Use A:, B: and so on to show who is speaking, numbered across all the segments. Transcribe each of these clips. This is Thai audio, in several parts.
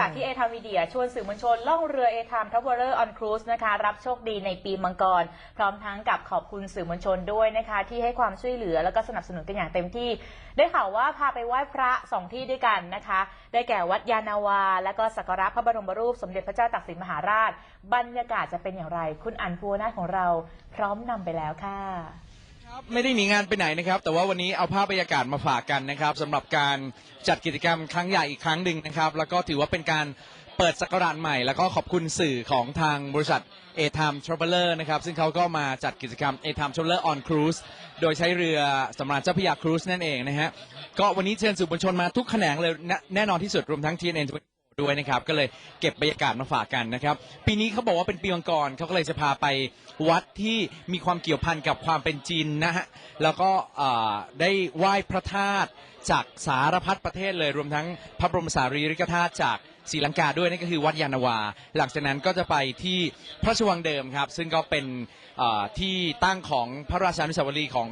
A: จากที่เอทามมีเดียชวนสื่อมวลชนล่องเรือเอทามท r เวอร์ออนครูซนะคะรับโชคดีในปีมังกร พร้อมทั้งกับขอบคุณสื่อมวลชนด้วยนะคะ ที่ให้ความช่วยเหลือแล้วก็สนับสนุนกันอย่างเต็มที่ ได้ข่าวว่าพาไปไหว้พระสองที่ด้วยกันนะคะ ได้แก่วัดยานาวา และก็สักการะพระบรมรูปสมเด็จพระเจ้าตากสินมหาราช บรรยากาศจะเป็นอย่างไร คุณอันภูวนาถของเรา พร้อมนำไปแล้วค่ะ
B: ครับไม่ได้หนีงานไปไหนนะครับ แต่ว่าวันนี้เอาภาพบรรยากาศมาฝากกันนะครับสำหรับการจัดกิจกรรมครั้งใหญ่อีกครั้งหนึ่งนะครับ แล้วก็ถือว่าเป็นการเปิดสักราชใหม่ แล้วก็ขอบคุณสื่อของทางบริษัท a t i m e Traveler นะครับซึ่งเขาก็มาจัดกิจกรรม a t i m e Traveler on Cruise โดยใช้เรือสำราญเจ้าพระยาครูซนั่นเองนะฮะก็วันนี้เชิญสื่อมวลชนมาทุกแขนงเลยแน่แน่นอนที่สุดรวมทั้ง TNN ด้วยนะครับ ก็เลยเก็บบรรยากาศมาฝากกันนะครับ ปีนี้เขาบอกว่าเป็นปีมังกรเขาก็เลยจะพาไปวัดที่มีความเกี่ยวพันกับความเป็นจีนนะฮะแล้วก็เอ่อได้ไหว้พระธาตุจากสารพัดประเทศเลยรวมทั้งพระบรมสารีริกธาตุจาก ศรีลังกาด้วยนั่นก็คือวัดยานาวา หลังจากนั้นก็จะไปที่พระราชวังเดิมครับ ซึ่งก็เป็นที่ตั้งของพระราชานุสาวรีย์ของ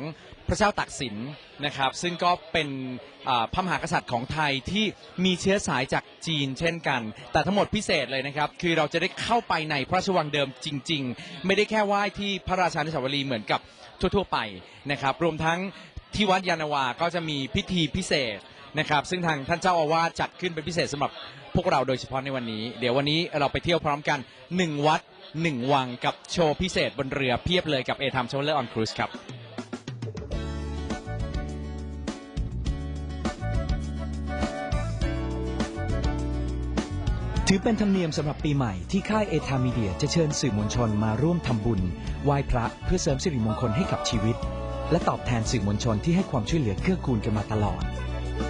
B: พระเจ้าตากสินนะครับ ซึ่งก็เป็นพระมหากษัตริย์ของไทยที่มีเชื้อสายจากจีนเช่นกัน แต่ทั้งหมดพิเศษเลยนะครับ คือเราจะได้เข้าไปในพระราชวังเดิมจริง ๆ ไม่ได้แค่ไหว้ที่พระราชานุสาวรีย์เหมือนกับทั่วๆไปนะครับ รวมทั้งที่วัดยานนาวาก็จะมีพิธีพิเศษ นะครับซึ่งทางท่านเจ้าอาวาสจัดขึ้นเป็นพิเศษสำหรับพวกเราโดยเฉพาะในวันนี้ เดี๋ยววันนี้เราไปเที่ยวพร้อมกัน 1 วัด 1 วังกับโชว์พิเศษบนเรือเพียบเลยกับเอทามโชว์เลอร์ออนครูซครับ
C: ถือเป็นธรรมเนียมสำหรับปีใหม่ที่ค่ายเอทามีเดียจะเชิญสื่อมวลชนมาร่วมทำบุญไหว้พระเพื่อเสริมสิริมงคลให้กับชีวิต และตอบแทนสื่อมวลชนที่ให้ความช่วยเหลือเกื้อกูลกันมาตลอด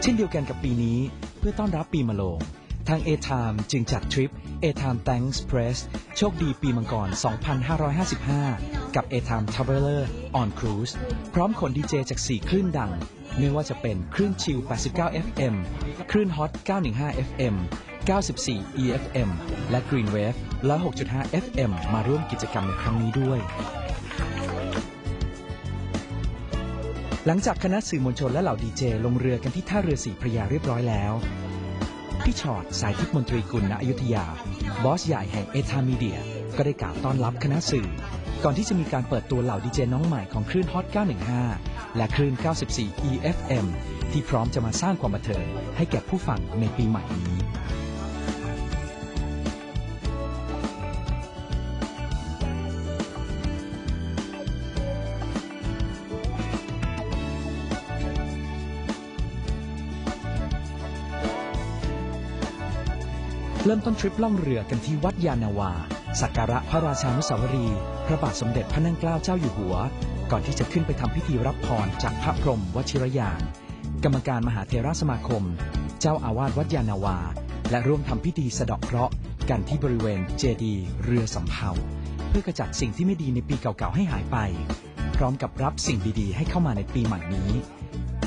C: เช่นเดียวกันกับปีนี้เพื่อต้อนรับปีมะโรงทางเอทามจึงจัดทริปเอทาม Thanks Press โชคดีปีมังกร 2555 กับ a t i m e Traveler on Cruise พร้อมขนดีเจจาก 4 คลื่นดัง ไม่ว่าจะเป็นคลื่นชิล 89 FM คลื่นฮอต 915 FM 94 EFM และ Green Wave 106.5 FM มาร่วมกิจกรรมในครั้งนี้ด้วย หลังจากคณะสื่อมวลชนและเหล่าดีเจลงเรือกันที่ท่าเรือสีพระยาเรียบร้อยแล้ว พี่ชอตสายทิพย์มนตรีกุลณอยุธยา บอสใหญ่แห่งเอทามีเดีย ก็ได้กล่าวต้อนรับคณะสื่อ ก่อนที่จะมีการเปิดตัวเหล่าดีเจน้องใหม่ของคลื่นฮอต 915 และคลื่น 94 EFM ที่พร้อมจะมาสร้างความบันเทิงให้แก่ผู้ฟังในปีใหม่นี้ เริ่มต้นทริปล่องเรือกันที่วัดยานาวา สักการะพระราชานุสาวรี พระบาทสมเด็จพระนั่งเกล้าเจ้าอยู่หัว ก่อนที่จะขึ้นไปทำพิธีรับพรจากพระพรหมวชิรยาน กรรมการมหาเทราสมาคม เจ้าอาวาสวัดยานาวา และร่วมทำพิธีสะเดาะเคราะห์กันที่บริเวณเจดีเรือสำเภาเพื่อกระจัดสิ่งที่ไม่ดีในปีเก่าๆให้หายไป พร้อมกับรับสิ่งดีๆ ให้เข้ามาในปีใหม่นี้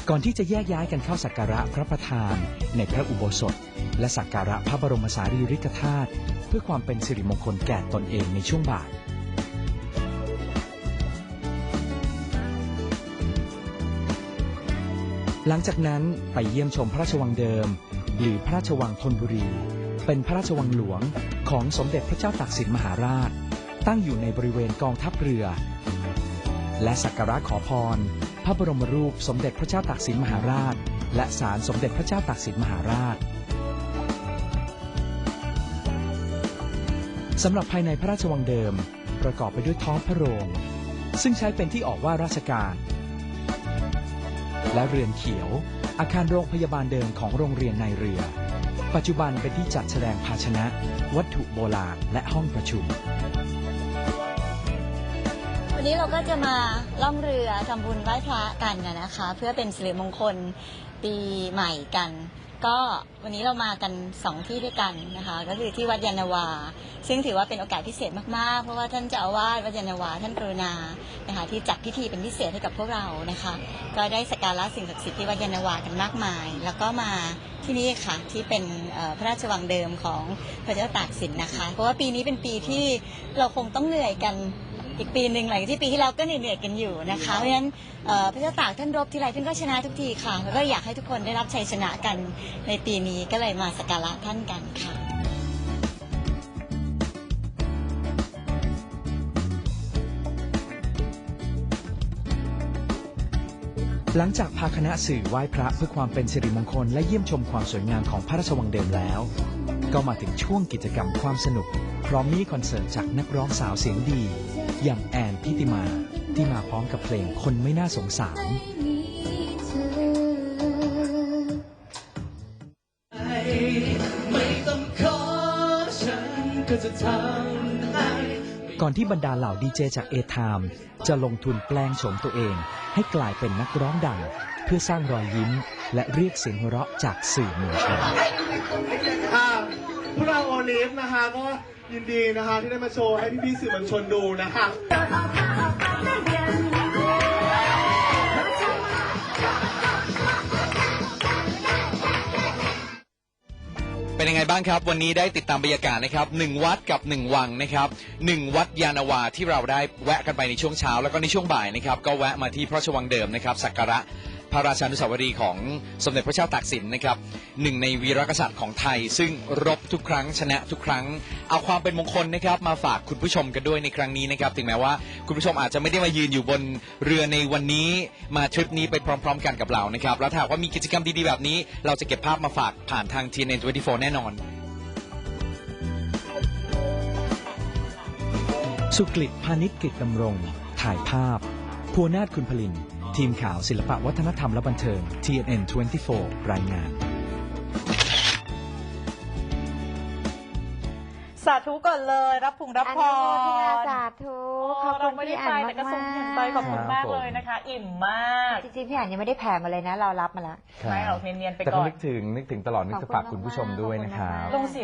C: ก่อนที่จะแยกย้ายกันเข้าสักการะพระประธาน ในพระอุโบสถ และสักการะพระบรมสารีริกธาตุเพื่อความเป็นสิริมงคลแก่ตนเองในช่วงบ่ายหลังจากนั้นไปเยี่ยมชมพระราชวังเดิม หรือพระราชวังธนบุรี เป็นพระราชวังหลวงของสมเด็จพระเจ้าตากสินมหาราช ตั้งอยู่ในบริเวณกองทัพเรือ และสักการะขอพร พระบรมรูปสมเด็จพระเจ้าตากสินมหาราช และศาลสมเด็จพระเจ้าตากสินมหาราชสำหรับภายในพระราชวังเดิม ประกอบไปด้วยท้องพระโรง ซึ่งใช้เป็นที่ออกว่าราชการ และเรือนเขียว อาคารโรงพยาบาลเดิมของโรงเรียนในเรือ ปัจจุบันเป็นที่จัดแสดงภาชนะ วัตถุโบราณและห้องประชุม
D: วันนี้เราก็จะมาล่องเรือทำบุญไหว้พระกันนะนะคะ เพื่อเป็นสิริมงคลปีใหม่กัน ก็วันนี้เรามากันสองที่ด้วยกันนะคะ ก็คือที่วัดยานาวา ซึ่งถือว่าเป็นโอกาสพิเศษมากๆ เพราะว่าท่านเจ้าอาวาสวัดยานาวาท่านกรุณานะคะที่จัดพิธีเป็นพิเศษให้กับพวกเรานะคะ ก็ได้สักการะสิ่งศักดิ์สิทธิ์ที่วัดยานาวากันมากมาย แล้วก็มาที่นี่ค่ะที่เป็นพระราชวังเดิมของพระเจ้าตากสินนะคะ เพราะว่าปีนี้เป็นปีที่เราคงต้องเหนื่อยกัน อีกปีหนึ่งหลังที่ปีที่แล้วก็เหนื่อยๆกันอยู่นะคะเพราะฉะนั้นพระเจ้าตากท่านรบที่ไรท่านก็ชนะทุกทีค่ะ แล้วก็อยากให้ทุกคนได้รับชัยชนะกันในปีนี้ก็เลยมาสักการะท่านกันค่ะ
C: หลังจากพาคณะสื่อไหว้พระเพื่อความเป็นสิริมงคลและเยี่ยมชมความสวยงามของพระราชวังเดิมแล้ว ก็มาถึงช่วงกิจกรรมความสนุก พร้อมมีคอนเสิร์ตจากนักร้องสาวเสียงดี อย่างแอนพิติมาที่มาพร้อมกับเพลงคนไม่น่าสงสาร
E: ก่
C: อนที่บรรดาเหล่าดีเจจากเอทามจะลงทุนแปลงโฉมตัวเอง ให้กลายเป็นนักร้องดัง เพื่อสร้างรอยยิ้ม และเรียกเสียงหัวเราะจากสื่อมวลชน
F: อ่า พวกเราโอลิฟนะคะก็ยินดีนะคะที่ได้มาโชว์ให้พี่ๆสื่อมวลชนดูนะคะ
B: เป็นยังไงบ้างครับ วันนี้ได้ติดตามบรรยากาศนะครับหนึ่งวัดกับหนึ่งวังนะครับหนึ่งวัดยานาวาที่เราได้แวะกันไปในช่วงเช้า แล้วก็ในช่วงบ่ายนะครับ ก็แวะมาที่พระชวังเดิมนะครับสักการะ พระราชานุสาวรีย์ของสมเด็จพระเจ้าตากสินนะครับหนึ่งในวีรกษัตริย์ของไทย ซึ่งรบทุกครั้งชนะทุกครั้ง เอาความเป็นมงคลนะครับมาฝากคุณผู้ชมกันด้วยในครั้งนี้นะครับถึงแม้ว่าคุณผู้ชมอาจจะไม่ได้มายืนอยู่บนเรือในวันนี้มาทริปนี้ไปพร้อม ๆ กันกับเรานะครับแล้วถ้าว่ามีกิจกรรมดีๆแบบนี้ เราจะเก็บภาพมาฝากผ่านทาง TNN24 แน่นอน
C: สุกฤตพาณิชกิจดำรง ถ่ายภาพพัวนาถคุณพลิน ทีมข่าวศิลปะวัฒนธรรมและบันเทิง TNN 24 รายงาน
A: สาธุก่อนเลย รับพุงรับ
G: อ
A: พ
G: นุ
A: ร
G: โมทนาสาธุ
A: โอ้
G: ขอบคุ
A: เรา
G: ณ
A: ไม่ได้
G: พี่
A: ไป
G: อ่าน
A: แต่ก็ทรงเห็นใจ
G: มาก
A: ขอบคุณมากเลยนะคะ อิ่มมาก
G: จริงๆพี่อ่านยังไม่ได้แผ่มาเลยนะ เรารับมาแล้ว
A: ไม่หรอกเนียนๆไป
H: แต่
A: ก่
H: ก็
A: อน
H: นึกถึงนึกถึงตลอดนึกจะฝากคุณผู้ชมด้วยนะครับ
A: ลงสี